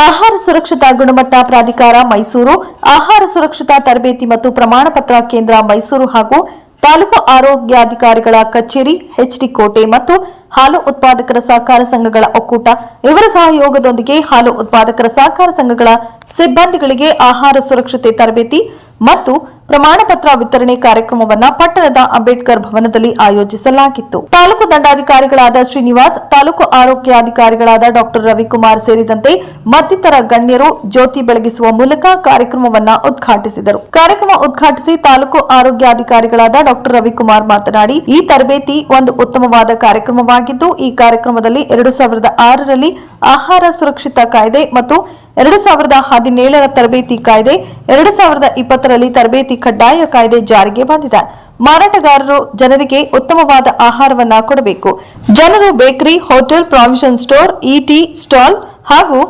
ಆಹಾರ ಸುರಕ್ಷತಾ ಗುಣಮಟ್ಟ ಪ್ರಾಧಿಕಾರ ಮೈಸೂರು, ಆಹಾರ ಸುರಕ್ಷತಾ ತರಬೇತಿ ಮತ್ತು ಪ್ರಮಾಣ ಪತ್ರ ಕೇಂದ್ರ ಮೈಸೂರು ಹಾಗೂ ತಾಲೂಕು ಆರೋಗ್ಯಾಧಿಕಾರಿಗಳ ಕಚೇರಿ ಎಚ್ಡಿ ಕೋಟೆ ಮತ್ತು ಹಾಲು ಉತ್ಪಾದಕರ ಸಹಕಾರ ಸಂಘಗಳ ಒಕ್ಕೂಟ ಇವರ ಸಹಯೋಗದೊಂದಿಗೆ ಹಾಲು ಉತ್ಪಾದಕರ ಸಹಕಾರ ಸಂಘಗಳ ಸಿಬ್ಬಂದಿಗಳಿಗೆ ಆಹಾರ ಸುರಕ್ಷತೆ ತರಬೇತಿ ಮತ್ತು ಪ್ರಮಾಣ ಪತ್ರ ವಿತರಣೆ ಕಾರ್ಯಕ್ರಮವನ್ನು ಪಟ್ಟಣದ ಅಂಬೇಡ್ಕರ್ ಭವನದಲ್ಲಿ ಆಯೋಜಿಸಲಾಗಿತ್ತು. ತಾಲೂಕು ದಂಡಾಧಿಕಾರಿಗಳಾದ ಶ್ರೀನಿವಾಸ್, ತಾಲೂಕು ಆರೋಗ್ಯಾಧಿಕಾರಿಗಳಾದ ಡಾಕ್ಟರ್ ರವಿಕುಮಾರ್ ಸೇರಿದಂತೆ ಮತ್ತಿತರ ಗಣ್ಯರು ಜ್ಯೋತಿ ಬೆಳಗಿಸುವ ಮೂಲಕ ಕಾರ್ಯಕ್ರಮವನ್ನು ಉದ್ಘಾಟಿಸಿದರು. ಕಾರ್ಯಕ್ರಮ ಉದ್ಘಾಟಿಸಿ ತಾಲೂಕು ಆರೋಗ್ಯಾಧಿಕಾರಿಗಳಾದ ಡಾಕ್ಟರ್ ರವಿಕುಮಾರ್ ಮಾತನಾಡಿ, ಈ ತರಬೇತಿ ಒಂದು ಉತ್ತಮವಾದ ಕಾರ್ಯಕ್ರಮವಾಗಿದ್ದು, ಈ ಕಾರ್ಯಕ್ರಮದಲ್ಲಿ ಎರಡು ಸಾವಿರದ ಆರರಲ್ಲಿ ಆಹಾರ ಸುರಕ್ಷಿತ ಕಾಯ್ದೆ ಮತ್ತು ಎರಡು ಸಾವಿರದ ಹದಿನೇಳರ ತರಬೇತಿ ಕಾಯ್ದೆ, ಎರಡು ಸಾವಿರದ ಇಪ್ಪತ್ತರಲ್ಲಿ ತರಬೇತಿ ಕಡ್ಡಾಯ ಕಾಯ್ದೆ ಜಾರಿಗೆ ಬಂದಿದೆ. ಮಾರಾಟಗಾರರು ಜನರಿಗೆ ಉತ್ತಮವಾದ ಆಹಾರವನ್ನ ಕೊಡಬೇಕು. ಜನರು ಬೇಕರಿ, ಹೋಟೆಲ್, ಪ್ರಾವಿಷನ್ ಸ್ಟೋರ್ ಇಟಿ ಸ್ಟಾಲ್ ಹಾಗೂ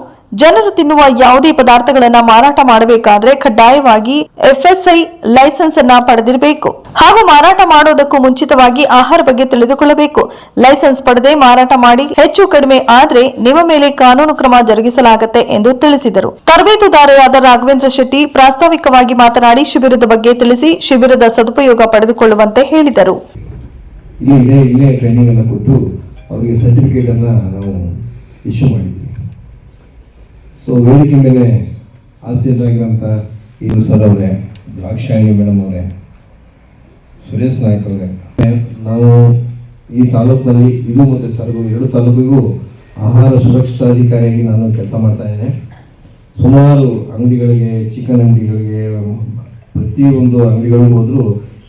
ಜನರು ತಿನ್ನುವ ಯಾವುದೇ ಪದಾರ್ಥಗಳನ್ನ ಮಾರಾಟ ಮಾಡಬೇಕಾದ್ರೆ ಕಡ್ಡಾಯವಾಗಿ ಎಫ್ಎಸ್ಐ ಲೈಸೆನ್ಸ್ ಅನ್ನ ಪಡೆದಿರಬೇಕು. ಹಾಗೂ ಮಾರಾಟ ಮಾಡೋದಕ್ಕೂ ಮುಂಚಿತವಾಗಿ ಆಹಾರ ಬಗ್ಗೆ ತಿಳಿದುಕೊಳ್ಳಬೇಕು. ಲೈಸೆನ್ಸ್ ಪಡೆದೇ ಮಾರಾಟ ಮಾಡಿ ಹೆಚ್ಚು ಕಡಿಮೆ ಆದ್ರೆ ನಿಮ್ಮ ಮೇಲೆ ಕಾನೂನು ಕ್ರಮ ಜರುಗಿಸಲಾಗುತ್ತೆ ಎಂದು ತಿಳಿಸಿದರು. ತರಬೇತುದಾರರಾದ ರಾಘವೇಂದ್ರ ಶೆಟ್ಟಿ ಪ್ರಾಸ್ತಾವಿಕವಾಗಿ ಮಾತನಾಡಿ ಶಿಬಿರದ ಬಗ್ಗೆ ತಿಳಿಸಿ ಶಿಬಿರದ ಸದುಪಯೋಗ ಪಡೆದುಕೊಳ್ಳುವಂತೆ ಹೇಳಿದರು. ಇಲ್ಲೇ ಟ್ರೈನಿಂಗ್ ಅನ್ನು ಕೊಟ್ಟು ಅವರಿಗೆ ಸರ್ಟಿಫಿಕೇಟ್ ನಾವು ಇಶ್ಯೂ ಮಾಡಿದ್ವಿ. ಸೊ ವೇದಿಕೆ ಮೇಲೆ ಆಸೀನರಾಗಿರುವಂಥ ಇವರು ಸರ್ ಅವರೇ, ದ್ರಾಕ್ಷಾಯಣಿ ಮೇಡಮ್ ಅವರೇ, ಸುರೇಶ್ ನಾಯ್ಕ ಅವರೇ, ನಾವು ಈ ತಾಲೂಕಿನಲ್ಲಿ ಇದು ಮತ್ತು ಸರಗು ಎರಡು ತಾಲೂಕಿಗೂ ಆಹಾರ ಸುರಕ್ಷತಾಧಿಕಾರಿಯಾಗಿ ನಾನು ಕೆಲಸ ಮಾಡ್ತಾ ಇದ್ದೇನೆ. ಸುಮಾರು ಅಂಗಡಿಗಳಿಗೆ, ಚಿಕನ್ ಅಂಗಡಿಗಳಿಗೆ, ಪ್ರತಿಯೊಂದು ಅಂಗಡಿಗಳಿಗೂ ಹೋದರೂ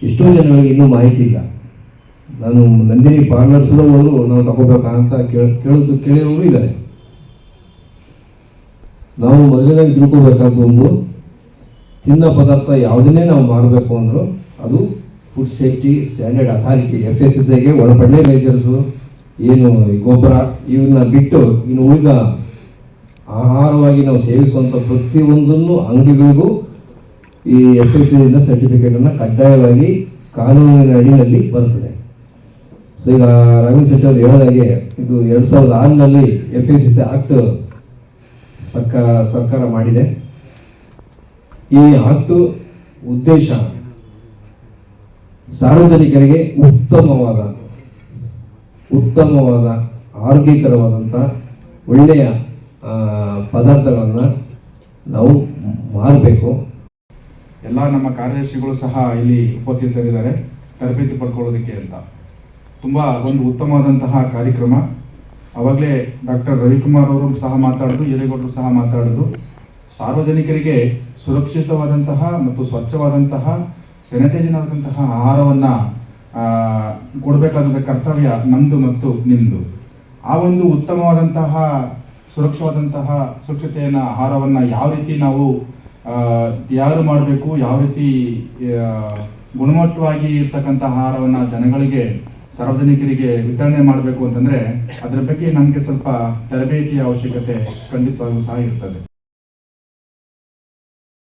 ಎಷ್ಟೋ ಜನಗಳಿಗೆ ಇನ್ನೂ ಮಾಹಿತಿ ಇಲ್ಲ. ನಾನು ನಂದಿನಿ ಪಾರ್ಲರ್ಸ್ ಹೋದ್ರು, ನಾವು ತಗೋಬೇಕಾ ಅಂತ ಕೇಳ, ಕೇಳೋದು, ಕೇಳಿರೋರು ಇದ್ದಾರೆ. ನಾವು ಮೊದಲನೇದಾಗಿ ತಿಳ್ಕೊಬೇಕಾದ ಒಂದು ತಿನ್ನೋ ಪದಾರ್ಥ ಯಾವುದನ್ನೇ ನಾವು ಮಾಡಬೇಕು ಅಂದರೂ ಅದು food safety standard authority F S S ಐಗೆ ಒಳಪಡಲೇ ಮೇಜರ್ಸು ಏನು ಗೊಬ್ಬರ ಇವನ್ನ ಬಿಟ್ಟು ಇನ್ನು ಉಳಿದ ಆಹಾರವಾಗಿ ನಾವು ಸೇವಿಸುವಂಥ ಪ್ರತಿಯೊಂದನ್ನು ಅಂಗಡಿಗಳಿಗೂ ಈ ಎಫ್ ಎಸ್ ಇಂದ ಸರ್ಟಿಫಿಕೇಟನ್ನು ಕಡ್ಡಾಯವಾಗಿ ಕಾನೂನಿನ ಅಡಿಯಲ್ಲಿ ಬರ್ತದೆ ಸೊ ಈಗ ರವೀಂದ್ರ ಶೆಟ್ಟಿ ಅವರು ಹೇಳಿದಾಗೆ ಇದು ಎರಡು ಸಾವಿರದ ಆರಿನಲ್ಲಿ ಎಫ್ ಎಸ್ ಎಸ್ ಆಕ್ಟ್ ಸರ್ಕಾರ ಸರ್ಕಾರ ಮಾಡಿದೆ. ಈ ಆಕ್ಟ್ ಉದ್ದೇಶ ಸಾರ್ವಜನಿಕರಿಗೆ ಉತ್ತಮವಾದ ಉತ್ತಮವಾದ ಆರೋಗ್ಯಕರವಾದಂಥ ಒಳ್ಳೆಯ ಪದಾರ್ಥಗಳನ್ನು ನಾವು ಮಾರಬೇಕು. ಎಲ್ಲ ನಮ್ಮ ಕಾರ್ಯದರ್ಶಿಗಳು ಸಹ ಇಲ್ಲಿ ಉಪಸ್ಥಿತರಿದ್ದಾರೆ. ತರಬೇತಿ ಪಡ್ಕೊಳ್ಳೋದಕ್ಕೆ ಅಂತ. ತುಂಬ ಒಂದು ಉತ್ತಮವಾದಂತಹ ಕಾರ್ಯಕ್ರಮ. ಅವಾಗಲೇ ಡಾಕ್ಟರ್ ರವಿಕುಮಾರ್ ಅವರು ಸಹ ಮಾತಾಡಿದ್ರು ಹಿರೇಗೌಡರು ಸಹ ಮಾತಾಡಿದ್ರು. ಸಾರ್ವಜನಿಕರಿಗೆ ಸುರಕ್ಷಿತವಾದಂತಹ ಮತ್ತು ಸ್ವಚ್ಛವಾದಂತಹ ಸ್ಯಾನಿಟೈಸನ್ ಆದಂತಹ ಆಹಾರವನ್ನು ಕೊಡಬೇಕಾದ ಕರ್ತವ್ಯ ನಮ್ಮದು ಮತ್ತು ನಿಮ್ಮದು ಆ ಒಂದು ಉತ್ತಮವಾದಂತಹ, ಸುರಕ್ಷವಾದಂತಹ, ಸುರಕ್ಷತೆಯನ್ನು, ಆಹಾರವನ್ನು ಯಾವ ರೀತಿ ನಾವು ತಯಾರು ಮಾಡಬೇಕು, ಯಾವ ರೀತಿ ಗುಣಮಟ್ಟವಾಗಿ ಇರ್ತಕ್ಕಂಥ ಆಹಾರವನ್ನು ಜನಗಳಿಗೆ ಸಾರ್ವಜನಿಕರಿಗೆ ವಿತರಣೆ ಮಾಡಬೇಕು ಅಂತಂದ್ರೆ ಅದರ ಬಗ್ಗೆ ನಮಗೆ ಸ್ವಲ್ಪ ತರಬೇತಿಯ ಅವಶ್ಯಕತೆ ಖಂಡಿತವಾಗೂ ಸಹ ಇರ್ತದೆ.